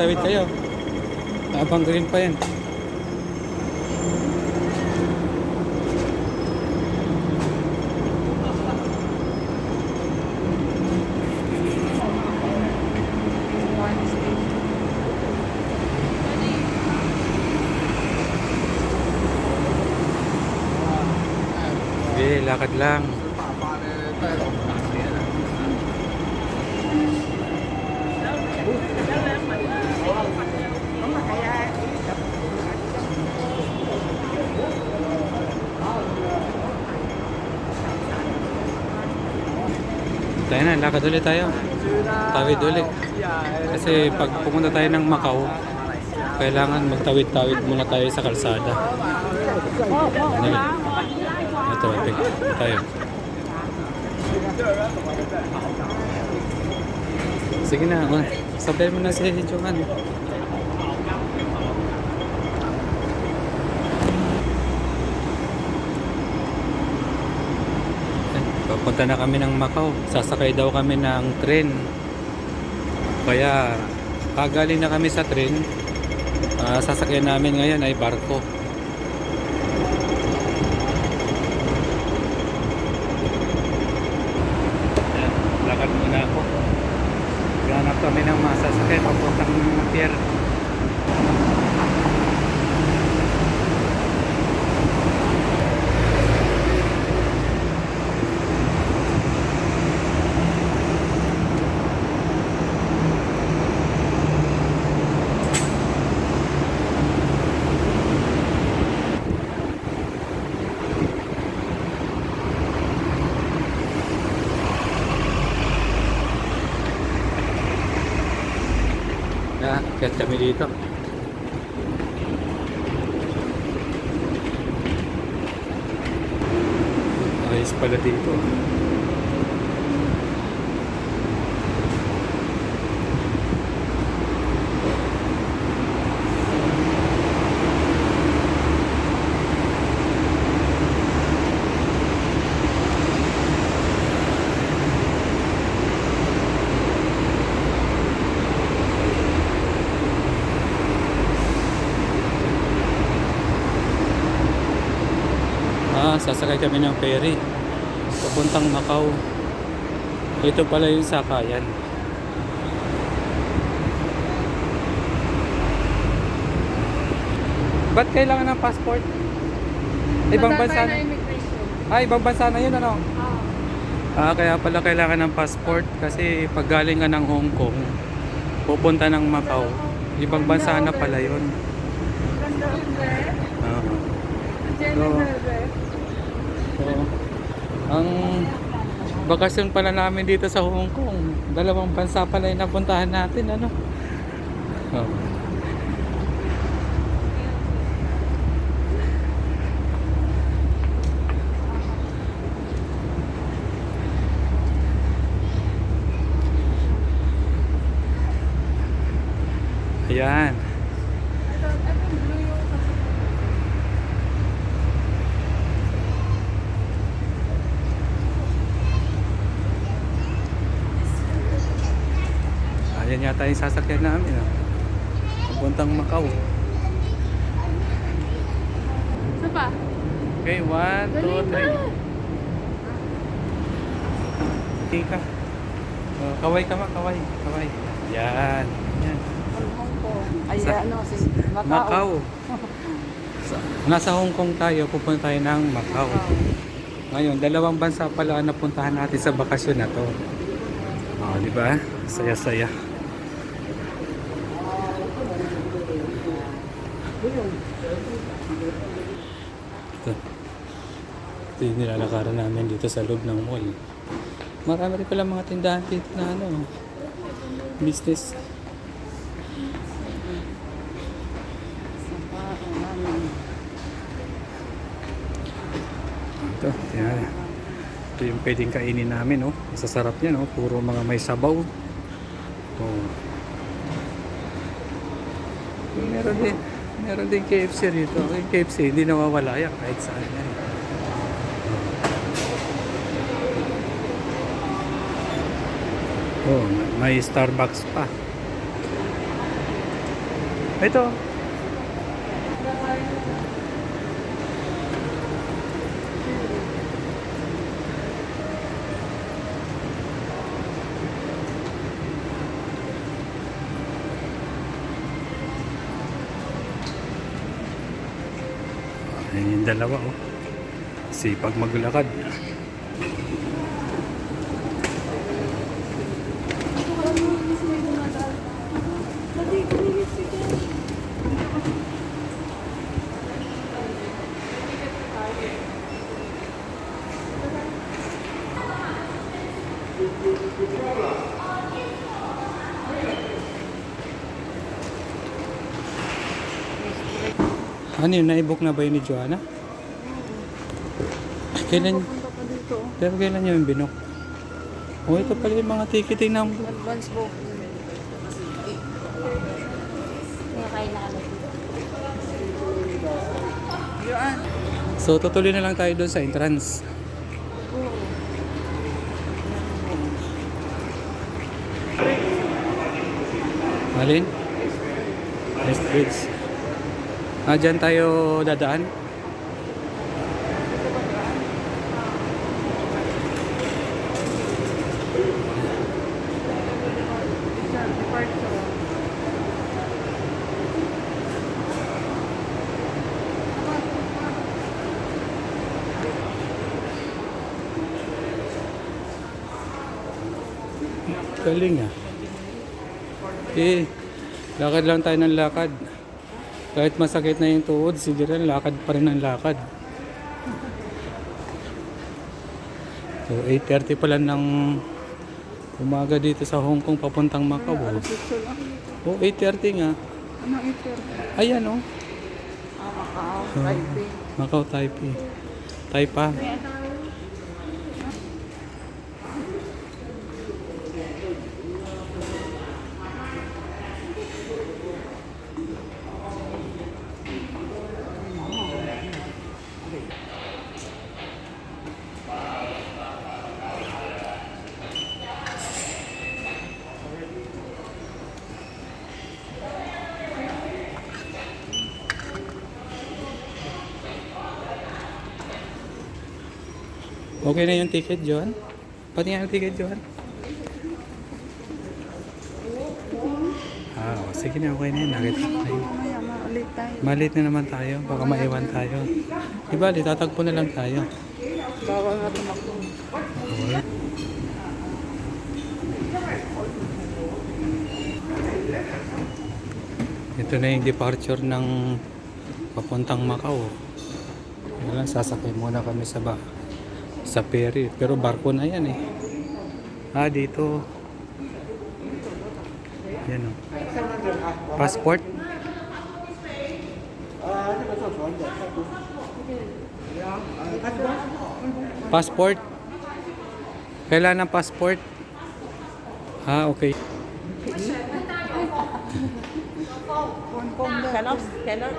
tawid kayo. Habang green pa yan. Sige, lakad lang. Tayo na, lakad ulit tayo. Tawid ulit. Kasi pag pumunta tayo ng Macau, kailangan magtawid-tawid muna tayo sa kalsada. Yun? Ito, ito, tayo. Sige na, sabay mo na si Johan. Papunta na kami ng Macau. Sasakay daw kami ng tren. Kaya, pagaling na kami sa tren, ah, sasakyan namin ngayon ay barko. Lakad muna ako. Ganap kami ng masasakyan papuntang pier. Na, kaya kami dito. Ayos pala dito. Ah, sasakay kami ng ferry. Papuntang Macau. Ito pala yung sakayan. Ba't kailangan ng passport? Ibang bansa na. Ah, ibang bansa na yun ano? Ah, kaya pala kailangan ng passport kasi pag galing ka ng Hong Kong, pupunta ng Macau. Ibang bansa na pala yun. Ah. So, ang bakasyon pala namin dito sa Hong Kong, dalawang bansa pala yung napuntahan natin, ano? Oh. Ayan. Ayan yata yung sasakyan namin. Oh. Papuntang Macau. Isa pa? Okay, one, two, three. Okay ka. Oh, kaway ka ma, kaway. Kaway. Yan. Yan. Hong Kong. Ay, Sa- ano, si Macau. Macau. Sa- Nasa Hong Kong tayo, pupunta tayo ng Macau. Ngayon, dalawang bansa pala ang napuntahan natin sa bakasyon na to. Oh, di ba? Saya-saya. Ito. Ito yung nilalakaran namin dito sa loob ng mall. Marami rin pala mga tindahan dito na ano, business. Ito, yan. Ito yung pwedeng kainin namin, oh. Masasarap yan, oh. Puro mga may sabaw. Oh. Meron din, meron din KFC rito. Yung KFC, hindi nawawala yan kahit saan yan. Oh, may Starbucks pa. Ito. Ayan yung dalawa oh. Sipag maglakad. Ano yun? Naibok na ba yun ni Joanna? Kailan? Pa dito. Pero kailan yung binok? Oh, ito pala yung mga ticketing ng... Advance book. Na. So, tutuloy na lang tayo doon sa entrance. Alin? West Bridge. Ah, dyan tayo dadaan? Galing ah. Eh, lakad lang tayo ng lakad. Kahit masakit na yung tuhod, sige rin, lakad pa rin ang lakad. So, 8.30 pa lang ng umaga dito sa Hong Kong papuntang Macau. oh. Picture lang. Oh, 8.30 nga. Ano ito? Ayan oh. Ah, Macau. Taipei. Macau, Taipei. Taipa. Okay na yung ticket, John? Pati nga yung ticket, John? Ah, oh, sige na, okay na yun. Nakita ko na yun. Malit na naman tayo. Baka maiwan tayo. Di ba, tatagpo na lang tayo. Bawal nga tumakbo. Okay. Ito na yung departure ng papuntang Macau. Wala, sasakay muna kami sa ba sa ferry. Pero barko na yan eh. Ah, dito. Yan o. Passport? Passport? Kailangan ng passport? Ah, okay. Cannot, cannot